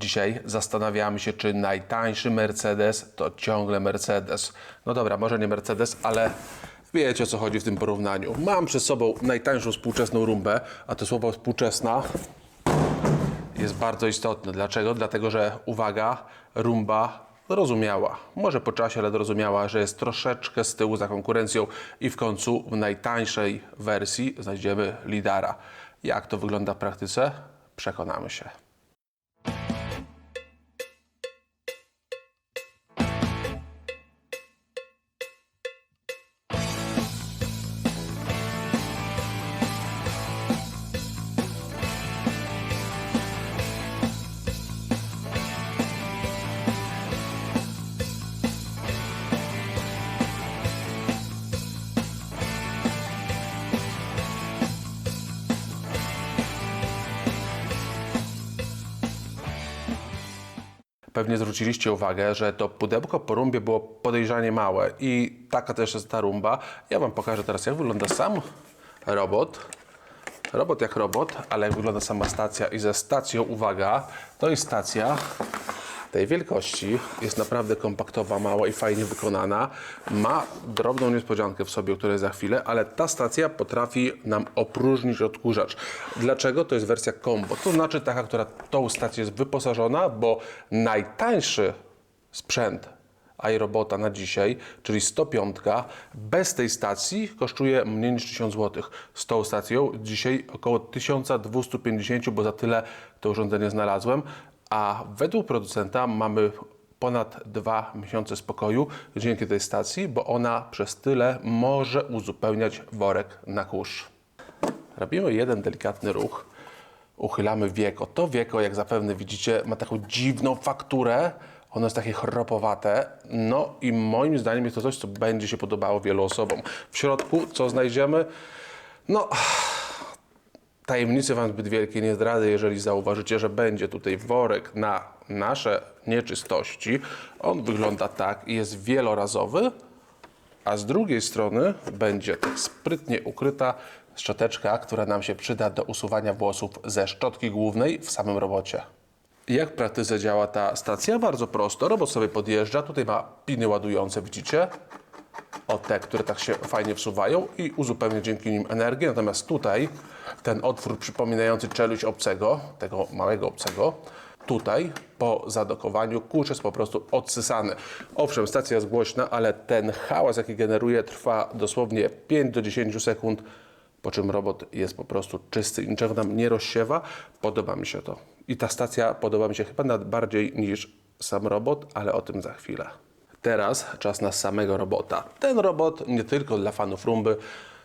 Dzisiaj zastanawiamy się, czy najtańszy Mercedes to ciągle Mercedes. No dobra, może nie Mercedes, ale wiecie o co chodzi w tym porównaniu. Mam przed sobą najtańszą współczesną rumbę, a to słowo współczesna jest bardzo istotne. Dlaczego? Dlatego, że uwaga, rumba zrozumiała, może po czasie, ale zrozumiała, że jest troszeczkę z tyłu za konkurencją i w końcu w najtańszej wersji znajdziemy lidara. Jak to wygląda w praktyce? Przekonamy się. Pewnie zwróciliście uwagę, że to pudełko po rumbie było podejrzanie małe i taka też jest ta rumba. Ja Wam pokażę teraz, jak wygląda sam robot. Robot jak robot, ale jak wygląda sama stacja i ze stacją, uwaga, to jest stacja tej wielkości, jest naprawdę kompaktowa, mała i fajnie wykonana. Ma drobną niespodziankę w sobie, o której za chwilę, ale ta stacja potrafi nam opróżnić odkurzacz. Dlaczego? To jest wersja combo. To znaczy taka, która tą stację jest wyposażona, bo najtańszy sprzęt iRobota na dzisiaj, czyli 105, bez tej stacji kosztuje mniej niż 1000 zł. Z tą stacją dzisiaj około 1250, bo za tyle to urządzenie znalazłem, a według producenta mamy ponad dwa miesiące spokoju dzięki tej stacji, bo ona przez tyle może uzupełniać worek na kurz. Robimy jeden delikatny ruch, uchylamy wieko. To wieko, jak zapewne widzicie, ma taką dziwną fakturę. Ono jest takie chropowate. No i moim zdaniem jest to coś, co będzie się podobało wielu osobom. W środku co znajdziemy? No, tajemnicy Wam zbyt wielkie nie zdradzę, jeżeli zauważycie, że będzie tutaj worek na nasze nieczystości. On wygląda tak i jest wielorazowy, a z drugiej strony będzie tak sprytnie ukryta szczoteczka, która nam się przyda do usuwania włosów ze szczotki głównej w samym robocie. Jak w praktyce działa ta stacja? Bardzo prosto. Robot sobie podjeżdża, tutaj ma piny ładujące, widzicie? O te, które tak się fajnie wsuwają i uzupełnia dzięki nim energię. Natomiast tutaj ten otwór przypominający czeluść obcego, tego małego obcego, tutaj po zadokowaniu kurz jest po prostu odsysany. Owszem, stacja jest głośna, ale ten hałas, jaki generuje, trwa dosłownie 5 do 10 sekund, po czym robot jest po prostu czysty niczego nam nie rozsiewa. Podoba mi się to. I ta stacja podoba mi się chyba nawet bardziej niż sam robot, ale o tym za chwilę. Teraz czas na samego robota. Ten robot nie tylko dla fanów rumby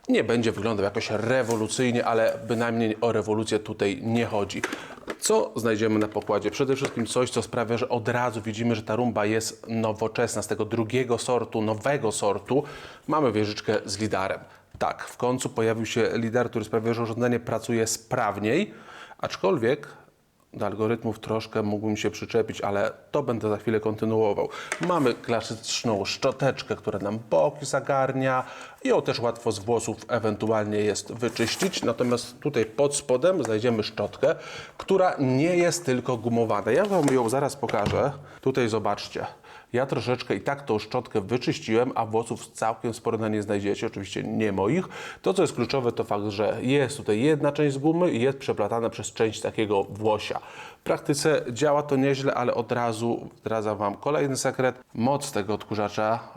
nie będzie wyglądał jakoś rewolucyjnie, ale bynajmniej o rewolucję tutaj nie chodzi. Co znajdziemy na pokładzie? Przede wszystkim coś, co sprawia, że od razu widzimy, że ta rumba jest nowoczesna, z tego drugiego sortu, nowego sortu. Mamy wieżyczkę z lidarem. Tak, w końcu pojawił się lider, który sprawia, że urządzenie pracuje sprawniej, aczkolwiek do algorytmów troszkę mógłbym się przyczepić, ale to będę za chwilę kontynuował. Mamy klasyczną szczoteczkę, która nam boki zagarnia. Ją też łatwo z włosów ewentualnie jest wyczyścić. Natomiast tutaj pod spodem znajdziemy szczotkę, która nie jest tylko gumowana. Ja Wam ją zaraz pokażę. Tutaj zobaczcie. Ja troszeczkę i tak tą szczotkę wyczyściłem, a włosów całkiem sporo na nie znajdziecie, oczywiście nie moich. To, co jest kluczowe, to fakt, że jest tutaj jedna część z gumy i jest przeplatana przez część takiego włosia. W praktyce działa to nieźle, ale od razu zdradzam Wam kolejny sekret. Moc tego odkurzacza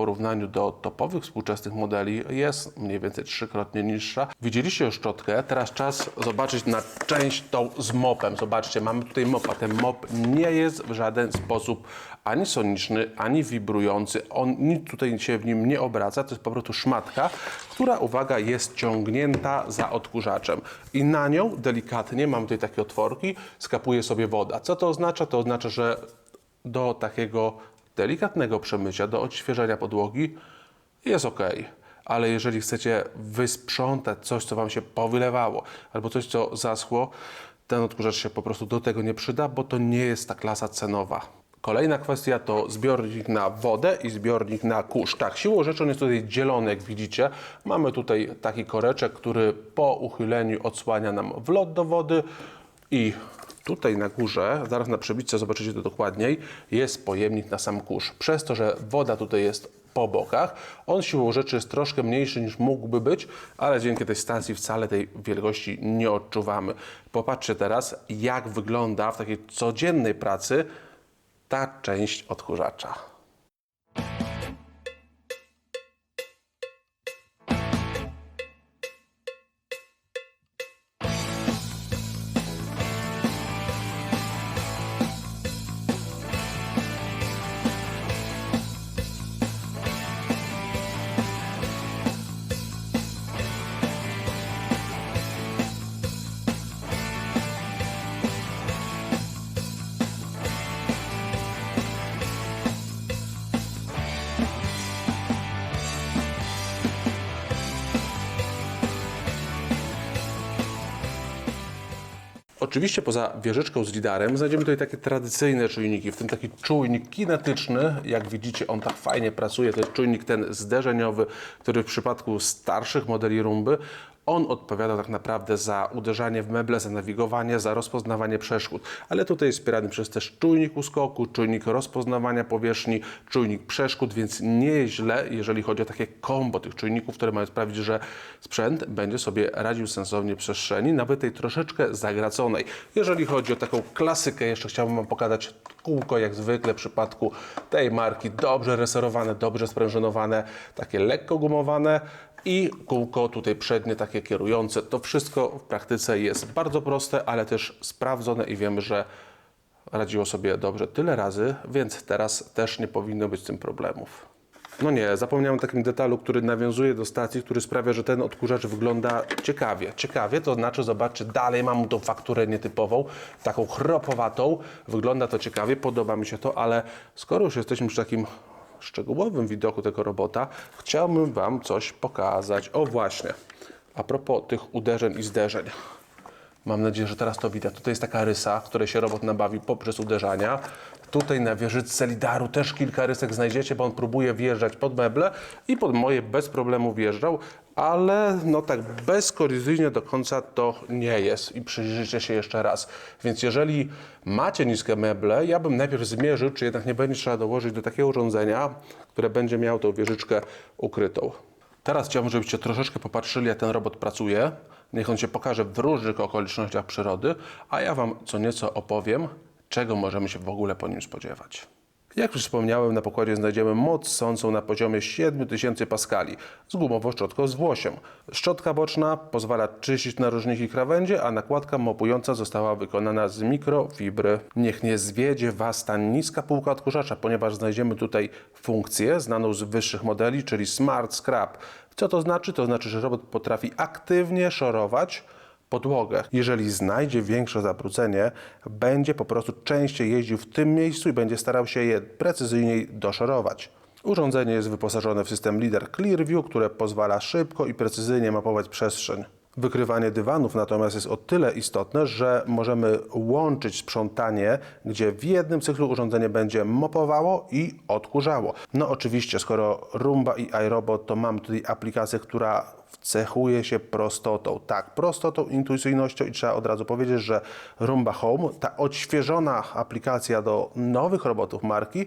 porównaniu do topowych współczesnych modeli jest mniej więcej trzykrotnie niższa. Widzieliście już szczotkę, teraz czas zobaczyć na część tą z mopem. Zobaczcie, mamy tutaj mopa. Ten mop nie jest w żaden sposób ani soniczny, ani wibrujący. On nic tutaj się w nim nie obraca. To jest po prostu szmatka, która, uwaga, jest ciągnięta za odkurzaczem. I na nią delikatnie, mam tutaj takie otworki, skapuje sobie woda. Co to oznacza? To oznacza, że do takiego delikatnego przemycia, do odświeżania podłogi jest ok. Ale jeżeli chcecie wysprzątać coś, co Wam się powylewało, albo coś, co zaschło, ten odkurzacz się po prostu do tego nie przyda, bo to nie jest ta klasa cenowa. Kolejna kwestia to zbiornik na wodę i zbiornik na kurz. Tak, siłą rzeczy on jest tutaj dzielony, jak widzicie. Mamy tutaj taki koreczek, który po uchyleniu odsłania nam wlot do wody i tutaj na górze, zaraz na przebitce zobaczycie to dokładniej, jest pojemnik na sam kurz. Przez to, że woda tutaj jest po bokach, on siłą rzeczy jest troszkę mniejszy niż mógłby być, ale dzięki tej stacji wcale tej wielkości nie odczuwamy. Popatrzcie teraz, jak wygląda w takiej codziennej pracy ta część odkurzacza. Oczywiście poza wieżyczką z lidarem znajdziemy tutaj takie tradycyjne czujniki, w tym taki czujnik kinetyczny. Jak widzicie, on tak fajnie pracuje. To jest czujnik ten zderzeniowy, który w przypadku starszych modeli rumby on odpowiada tak naprawdę za uderzanie w meble, za nawigowanie, za rozpoznawanie przeszkód. Ale tutaj jest wspierany przez też czujnik uskoku, czujnik rozpoznawania powierzchni, czujnik przeszkód, więc nie jest źle, jeżeli chodzi o takie kombo tych czujników, które mają sprawić, że sprzęt będzie sobie radził sensownie przestrzeni, nawet tej troszeczkę zagraconej. Jeżeli chodzi o taką klasykę, jeszcze chciałbym Wam pokazać kółko, jak zwykle w przypadku tej marki, dobrze reserowane, dobrze sprężynowane, takie lekko gumowane i kółko tutaj przednie, takie kierujące. To wszystko w praktyce jest bardzo proste, ale też sprawdzone i wiemy, że radziło sobie dobrze tyle razy, więc teraz też nie powinno być z tym problemów. No nie, zapomniałem o takim detalu, który nawiązuje do stacji, który sprawia, że ten odkurzacz wygląda ciekawie. Ciekawie, to znaczy, zobaczcie, dalej mam tą fakturę nietypową, taką chropowatą. Wygląda to ciekawie, podoba mi się to, ale skoro już jesteśmy przy takim szczegółowym widoku tego robota, chciałbym Wam coś pokazać. O właśnie, a propos tych uderzeń i zderzeń. Mam nadzieję, że teraz to widać. Tutaj jest taka rysa, której się robot nabawi poprzez uderzania. Tutaj na wieżyczce lidaru też kilka rysek znajdziecie, bo on próbuje wjeżdżać pod meble i pod moje bez problemu wjeżdżał, ale no tak bezkolizyjnie do końca to nie jest i przyjrzyjcie się jeszcze raz. Więc jeżeli macie niskie meble, ja bym najpierw zmierzył, czy jednak nie będzie trzeba dołożyć do takiego urządzenia, które będzie miało tą wieżyczkę ukrytą. Teraz chciałbym, żebyście troszeczkę popatrzyli, jak ten robot pracuje. Niech on się pokaże w różnych okolicznościach przyrody, a ja Wam co nieco opowiem, czego możemy się w ogóle po nim spodziewać. Jak już wspomniałem, na pokładzie znajdziemy moc sącą na poziomie 7000 paskali z gumową szczotką z włosiem. Szczotka boczna pozwala czyścić narożniki krawędzie, a nakładka mopująca została wykonana z mikrofibry. Niech nie zwiedzie Was ta niska półka odkurzacza, ponieważ znajdziemy tutaj funkcję znaną z wyższych modeli, czyli Smart Scrap. Co to znaczy? To znaczy, że robot potrafi aktywnie szorować podłogę. Jeżeli znajdzie większe zabrudzenie, będzie po prostu częściej jeździł w tym miejscu i będzie starał się je precyzyjniej doszorować. Urządzenie jest wyposażone w system LIDAR Clearview, które pozwala szybko i precyzyjnie mapować przestrzeń. Wykrywanie dywanów natomiast jest o tyle istotne, że możemy łączyć sprzątanie, gdzie w jednym cyklu urządzenie będzie mopowało i odkurzało. No oczywiście, skoro Rumba i iRobot, to mamy tutaj aplikację, która cechuje się prostotą. Tak, prostotą, intuicyjnością i trzeba od razu powiedzieć, że Rumba Home, ta odświeżona aplikacja do nowych robotów marki,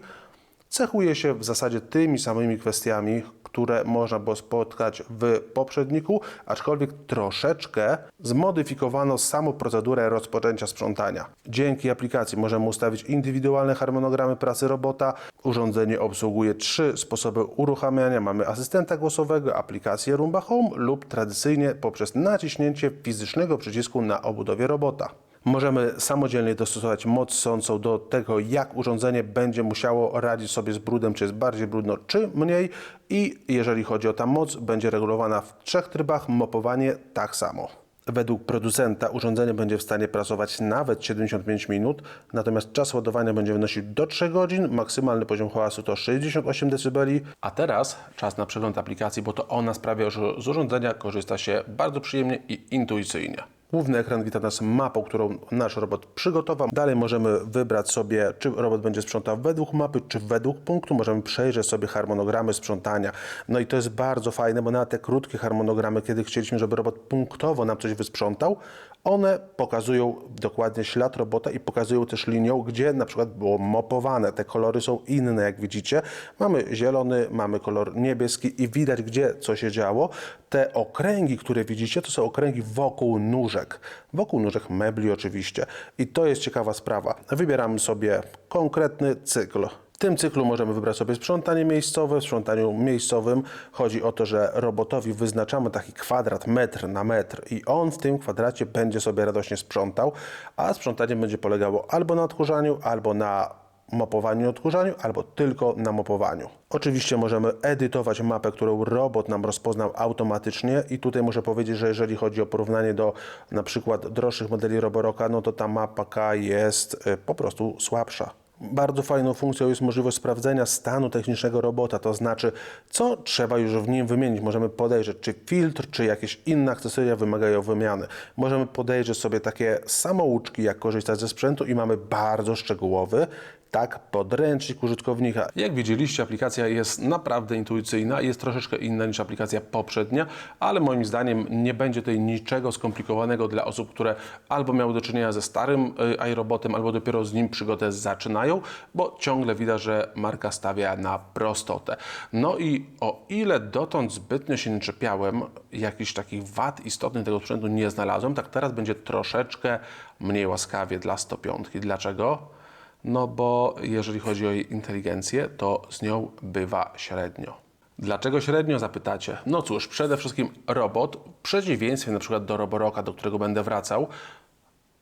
cechuje się w zasadzie tymi samymi kwestiami, które można było spotkać w poprzedniku, aczkolwiek troszeczkę zmodyfikowano samą procedurę rozpoczęcia sprzątania. Dzięki aplikacji możemy ustawić indywidualne harmonogramy pracy robota. Urządzenie obsługuje trzy sposoby uruchamiania. Mamy asystenta głosowego, aplikację Roomba Home lub tradycyjnie poprzez naciśnięcie fizycznego przycisku na obudowie robota. Możemy samodzielnie dostosować moc sącą do tego, jak urządzenie będzie musiało radzić sobie z brudem, czy jest bardziej brudno, czy mniej. I jeżeli chodzi o ta moc, będzie regulowana w trzech trybach, mopowanie tak samo. Według producenta urządzenie będzie w stanie pracować nawet 75 minut, natomiast czas ładowania będzie wynosił do 3 godzin, maksymalny poziom hałasu to 68 dB. A teraz czas na przegląd aplikacji, bo to ona sprawia, że z urządzenia korzysta się bardzo przyjemnie i intuicyjnie. Główny ekran wita nas mapą, którą nasz robot przygotował. Dalej możemy wybrać sobie, czy robot będzie sprzątał według mapy, czy według punktu. Możemy przejrzeć sobie harmonogramy sprzątania. No i to jest bardzo fajne, bo na te krótkie harmonogramy, kiedy chcieliśmy, żeby robot punktowo nam coś wysprzątał, One pokazują dokładnie ślad robota i pokazują też linią, gdzie na przykład było mopowane. Te kolory są inne, jak widzicie. Mamy zielony, mamy kolor niebieski i widać, gdzie co się działo. Te okręgi, które widzicie, to są okręgi wokół nóżek. Wokół nóżek mebli oczywiście. I to jest ciekawa sprawa. Wybieramy sobie konkretny cykl. Tym cyklu możemy wybrać sobie sprzątanie miejscowe. W sprzątaniu miejscowym chodzi o to, że robotowi wyznaczamy taki kwadrat metr na metr i on w tym kwadracie będzie sobie radośnie sprzątał, a sprzątanie będzie polegało albo na odkurzaniu, albo na mopowaniu i odkurzaniu, albo tylko na mopowaniu. Oczywiście możemy edytować mapę, którą robot nam rozpoznał automatycznie i tutaj muszę powiedzieć, że jeżeli chodzi o porównanie do na przykład droższych modeli Roboroka, no to ta mapka jest y, po prostu słabsza. Bardzo fajną funkcją jest możliwość sprawdzenia stanu technicznego robota, to znaczy, co trzeba już w nim wymienić. Możemy podejrzeć, czy filtr, czy jakieś inne akcesoria wymagają wymiany. Możemy podejrzeć sobie takie samouczki, jak korzystać ze sprzętu i mamy bardzo szczegółowy, tak, podręcznik użytkownika. Jak widzieliście, aplikacja jest naprawdę intuicyjna, jest troszeczkę inna niż aplikacja poprzednia, ale moim zdaniem nie będzie tutaj niczego skomplikowanego dla osób, które albo miały do czynienia ze starym y, iRobotem, albo dopiero z nim przygodę zaczynają, bo ciągle widać, że marka stawia na prostotę. No i o ile dotąd zbytnio się nie czepiałem, jakichś takich wad istotnych tego sprzętu nie znalazłem, tak teraz będzie troszeczkę mniej łaskawie dla 105. Dlaczego? No bo jeżeli chodzi o jej inteligencję, to z nią bywa średnio. Dlaczego średnio zapytacie? No cóż, przede wszystkim robot, w przeciwieństwie przykład do Roboroka, do którego będę wracał,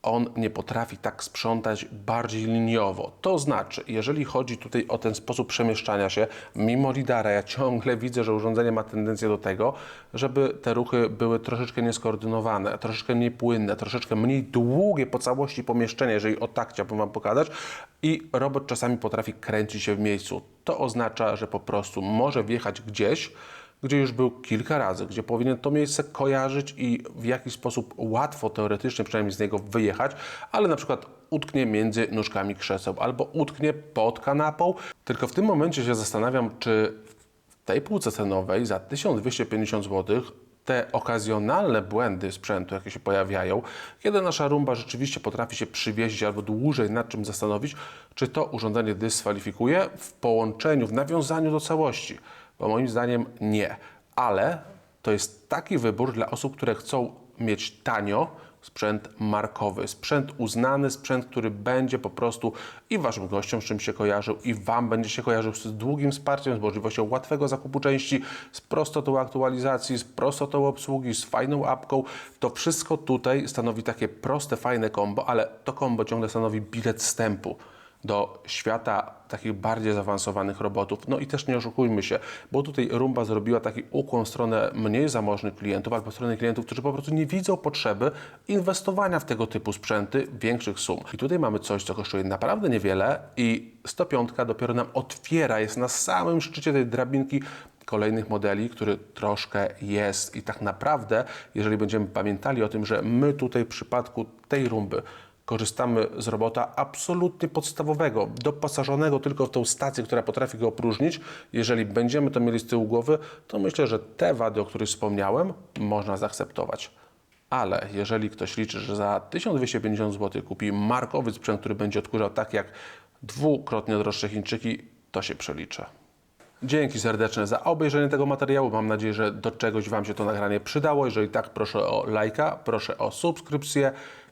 on nie potrafi tak sprzątać bardziej liniowo. To znaczy, jeżeli chodzi tutaj o ten sposób przemieszczania się, mimo lidara, ja ciągle widzę, że urządzenie ma tendencję do tego, żeby te ruchy były troszeczkę nieskoordynowane, troszeczkę mniej płynne, troszeczkę mniej długie po całości pomieszczenia, jeżeli o tak chciałbym Wam pokazać. I robot czasami potrafi kręcić się w miejscu. To oznacza, że po prostu może wjechać gdzieś, gdzie już był kilka razy, gdzie powinien to miejsce kojarzyć i w jakiś sposób łatwo, teoretycznie przynajmniej z niego wyjechać, ale na przykład utknie między nóżkami krzeseł albo utknie pod kanapą. Tylko w tym momencie się zastanawiam, czy w tej półce cenowej za 1250 zł te okazjonalne błędy sprzętu, jakie się pojawiają, kiedy nasza rumba rzeczywiście potrafi się przywieźć albo dłużej nad czym zastanowić, czy to urządzenie dyskwalifikuje w połączeniu, w nawiązaniu do całości bo moim zdaniem nie. Ale to jest taki wybór dla osób, które chcą mieć tanio sprzęt markowy, sprzęt uznany, sprzęt, który będzie po prostu i waszym gościom z czym się kojarzył, i wam będzie się kojarzył z długim wsparciem, z możliwością łatwego zakupu części, z prostotą aktualizacji, z prostotą obsługi, z fajną apką. To wszystko tutaj stanowi takie proste, fajne kombo, ale to kombo ciągle stanowi bilet wstępu do świata takich bardziej zaawansowanych robotów. No i też nie oszukujmy się, bo tutaj Rumba zrobiła taki ukłon w stronę mniej zamożnych klientów albo w stronę klientów, którzy po prostu nie widzą potrzeby inwestowania w tego typu sprzęty większych sum. I tutaj mamy coś, co kosztuje naprawdę niewiele i 105 dopiero nam otwiera, jest na samym szczycie tej drabinki kolejnych modeli, który troszkę jest. I tak naprawdę, jeżeli będziemy pamiętali o tym, że my tutaj w przypadku tej rumby korzystamy z robota absolutnie podstawowego, doposażonego tylko w tą stację, która potrafi go opróżnić. Jeżeli będziemy to mieli z tyłu głowy, to myślę, że te wady, o których wspomniałem, można zaakceptować. Ale jeżeli ktoś liczy, że za 1250 zł kupi markowy sprzęt, który będzie odkurzał tak jak dwukrotnie droższe Chińczyki, to się przeliczy. Dzięki serdeczne za obejrzenie tego materiału. Mam nadzieję, że do czegoś Wam się to nagranie przydało. Jeżeli tak, proszę o lajka, proszę o subskrypcję.